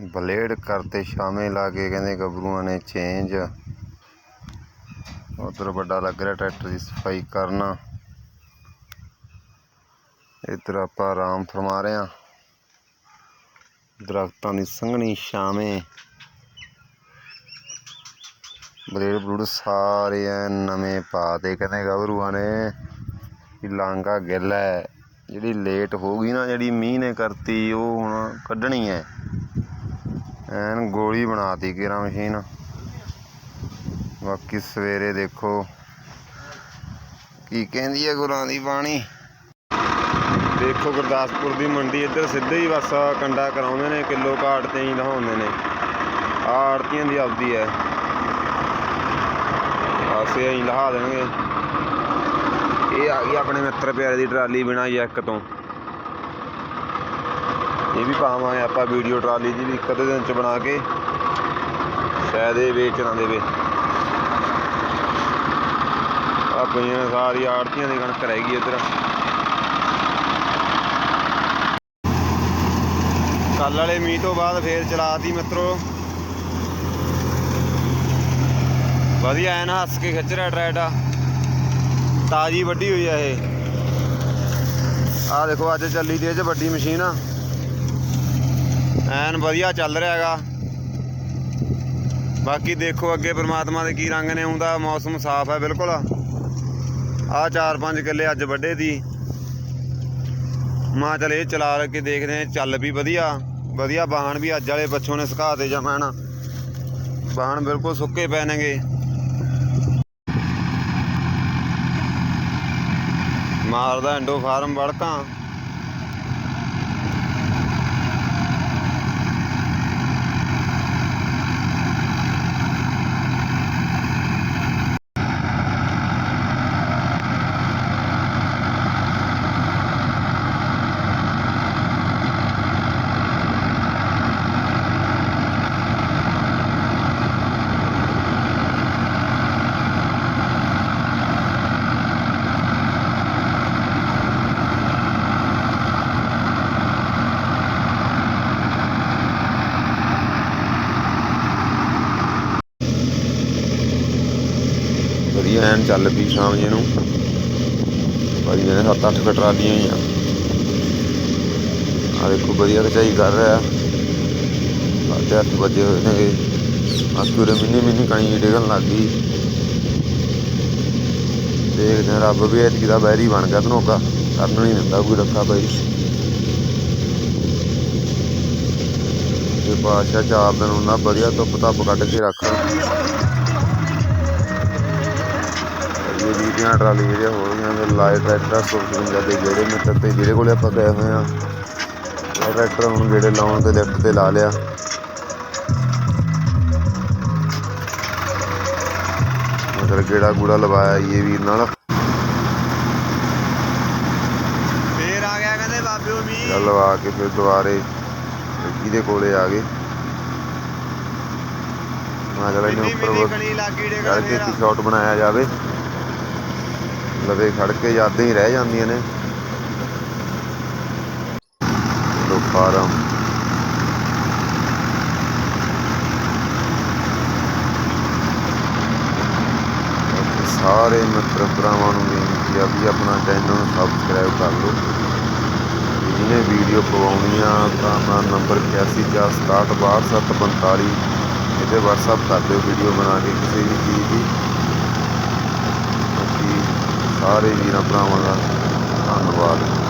Blade ਕਰਤੇ ਛਾਵੇਂ ਲਾ ਕੇ ਕਹਿੰਦੇ ਗੱਭਰੂਆਂ ਨੇ ਚੇਂਜ ਉਧਰ ਵੱਡਾ ਲੱਗ ਰਿਹਾ ਟਰੈਕਟਰ ਦੀ ਸਫ਼ਾਈ ਕਰਨਾ। ਇੱਧਰ ਆਪਾਂ ਆਰਾਮ ਫਰਮਾ ਰਹੇ ਹਾਂ। ਦਰਖਤਾਂ ਦੀ ਸੰਘਣੀ ਛਾਵੇਂ। ਬਲੇਡ ਬਲੂਡ ਸਾਰੇ ਐ ਨਵੇਂ ਪਾ ਤੇ ਕਹਿੰਦੇ ਗੱਭਰੂਆਂ ਨੇ ਵੀ ਲਾਂਗਾ ਗਿੱਲ ਹੈ। ਜਿਹੜੀ ਲੇਟ ਹੋ ਗਈ ਨਾ, ਜਿਹੜੀ ਮੀਂਹ ਨੇ ਕਰਤੀ, ਉਹ ਹੁਣ ਕੱਢਣੀ ਹੈ। ਐਨ ਗੋਲੀ ਬਣਾਤੀ ਕੇਰਾ ਮਸ਼ੀਨ। ਬਾਕੀ ਸਵੇਰੇ ਦੇਖੋ ਕੀ ਕਹਿੰਦੀ ਹੈ ਗੁਰਾਂ ਦੀ ਬਾਣੀ। ਦੇਖੋ ਗੁਰਦਾਸਪੁਰ ਦੀ ਮੰਡੀ ਇੱਧਰ ਸਿੱਧੇ ਹੀ ਬਸ ਕੰਡਾ ਕਰਾਉਂਦੇ ਨੇ, ਕਿਲੋ ਘਾਟ ਤੇ ਹੀ ਦਿਖਾਉਂਦੇ ਨੇ। ਆੜਤੀਆਂ ਦੀ ਆਪਦੀ ਹੈ ਆਸੇ ਹੀ ਲਹਾ ਦੇਣਗੇ। ਇਹ ਆ ਗਈ ਆਪਣੇ ਮਿੱਤਰ ਪਿਆਰੇ ਦੀ ਟਰਾਲੀ ਬਿਨਾ ਜੈਕ ਤੋਂ। ਇਹ ਵੀ ਪਾਵਾਂਗੇ ਆਪਾਂ ਵੀਡੀਓ ਟਰਾਲੀ ਦੀ ਵੀ ਇੱਕ ਅੱਧੇ ਦਿਨ ਚ ਬਣਾ ਕੇ। ਸ਼ਾਇਦ ਇਹ ਵੇਚ ਦੇਵੇ। ਆ ਪਈਆਂ ਸਾਰੀ ਆੜਤੀਆਂ ਦੀ ਕਣਕ ਰਹਿ ਗਈ ਇੱਧਰ। ਕੱਲ ਵਾਲੇ ਮੀਂਹ ਤੋਂ ਬਾਅਦ ਫੇਰ ਚਲਾਤੀ ਮਿੱਤਰੋ। ਵਧੀਆ ਐਨ ਹੱਸ ਕੇ ਖਿੱਚ ਰਿਹਾ ਟਰੈਕਟਰ। ਤਾਜੀ ਵੱਡੀ ਹੋਈ ਆ ਇਹ। ਆ ਦੇਖੋ, ਅੱਜ ਚੱਲੀ ਦੀ ਇਹ ਚ ਵੱਡੀ ਮਸ਼ੀਨ ਆ। ਐਨ ਵਧੀਆ ਚੱਲ ਰਿਹਾ ਹੈਗਾ। ਬਾਕੀ ਦੇਖੋ ਅੱਗੇ ਪ੍ਰਮਾਤਮਾ ਦੇ ਕੀ ਰੰਗ ਨੇ ਆਉਂਦਾ ਮੌਸਮ ਸਾਫ਼ ਹੈ ਬਿਲਕੁਲ। ਆ 4-5 ਕਿੱਲੇ ਅੱਜ ਵੱਡੇ ਦੀ। ਮਾਂ ਚਲ ਇਹ ਚਲਾ ਕੇ ਦੇਖਦੇ ਆ ਚੱਲ ਵੀ ਵਧੀਆ। ਵਧੀਆ ਬਾਹਣ ਵੀ ਅੱਜ ਵਾਲੇ ਬੱਚੋਂ ਨੇ ਸੁਕਾ ਤੇ ਜਮੈਣ ਬਾਹਣ ਬਿਲਕੁਲ ਸੁੱਕੇ ਪੈ ਨੇਗੇ। ਮਾਰਦਾ ਐਂਡੋ ਫਾਰਮ ਵੜਕਾਂ। ਵਧੀਆ ਐਨ ਚੱਲ ਪਈ ਸ਼ਾਮ ਜੀ ਨੂੰ। ਭਾਜੀ ਨੇ 7-8 ਕੁ ਹੀ ਆ। ਆ ਦੇਖੋ ਵਧੀਆ ਕਚਾਈ ਕਰ ਰਿਹਾ। ਅੱਧੇ ਅੱਠ ਵਜੇ ਹੋਏ ਨੇ ਆਸੂਰੇ ਮਿੰਨੀ ਮਿੰਨੀ ਕਣੀ ਜਿਹੀ ਡਿੱਗਣ ਲੱਗ ਗਈ। ਦੇਖਦੇ ਹਾਂ, ਰੱਬ ਵੀ ਐਤਕੀ ਦਾ ਬੈਰੀ ਬਣ ਗਿਆ ਧਨੋਕਾ। ਕਰਨ ਨਹੀਂ ਦਿੰਦਾ ਕੋਈ ਰੱਖਾ ਪਈ ਤੇ ਬਾਦਸ਼ਾਹ ਚਾਰ ਦਿਨ ਉਹਨਾਂ ਵਧੀਆ ਧੁੱਪ ਧੱਪ ਕੱਢ ਕੇ ਰੱਖ। ਵੀਡੀਆਂ ਟਰਾਲੀ ਜਿਹੜੀਆਂ ਹੋ ਰਹੀਆਂ ਨੇ ਲਾਈਟ ਟਰੈਕਟਰ ਸੁਪਰਜਿੰਦਰ ਦੇ ਜਿਹੜੇ ਮਿੱਤਰ ਤੇ ਜਿਹੜੇ ਕੋਲੇ ਆਪਾਂ ਗਏ ਹੋਏ ਆ। ਉਹ ਟਰੈਕਟਰ ਹੁਣ ਗੇੜੇ ਲਾਉਣ ਤੇ ਲਿਫਟ ਤੇ ਲਾ ਲਿਆ। ਮਤਲਬ ਗੇੜਾ ਗੂੜਾ ਲਵਾਇਆ ਇਹ ਵੀਰ ਨਾਲ। ਫੇਰ ਆ ਗਿਆ ਕਹਿੰਦੇ ਬਾਬਿਓ ਮੀਂਹ ਚੱਲ ਲਵਾ ਕੇ ਫਿਰ ਦੁਬਾਰੇ ਇਹਦੇ ਕੋਲੇ ਆ ਗਏ। ਮੈਂ ਚਲ ਇਹਨੇ ਉੱਪਰ ਕਣੀ ਲੱਗੀ ਡੇ ਚੜ ਕੇ ਸ਼ਾਟ ਬਣਾਇਆ ਜਾਵੇ। ਲਵੇ ਖੜ ਕੇ ਯਾਦਾਂ ਹੀ ਰਹਿ ਜਾਂਦੀਆਂ ਨੇ। ਲੋ ਫਾਰਮ। ਸਾਰੇ ਮਿੱਤਰ ਭਰਾਵਾਂ ਨੂੰ ਬੇਨਤੀ ਆ ਵੀ ਆਪਣਾ ਚੈਨਲ ਨੂੰ ਸਬਸਕ੍ਰਾਈਬ ਕਰ ਲਓ। ਜਿਹਨੇ ਵੀਡੀਓ ਪਵਾਉਣੀ ਆ ਤਾਂ ਆਪਣਾ ਨੰਬਰ 8146676245 ਇਹਦੇ WhatsApp ਕਰ ਦਿਓ ਵੀਡੀਓ ਬਣਾ ਕੇ ਕਿਸੇ ਵੀ ਚੀਜ਼ ਦੀ। ਸਾਰੇ ਵੀਰਾਂ ਭਰਾਵਾਂ ਦਾ ਧੰਨਵਾਦ।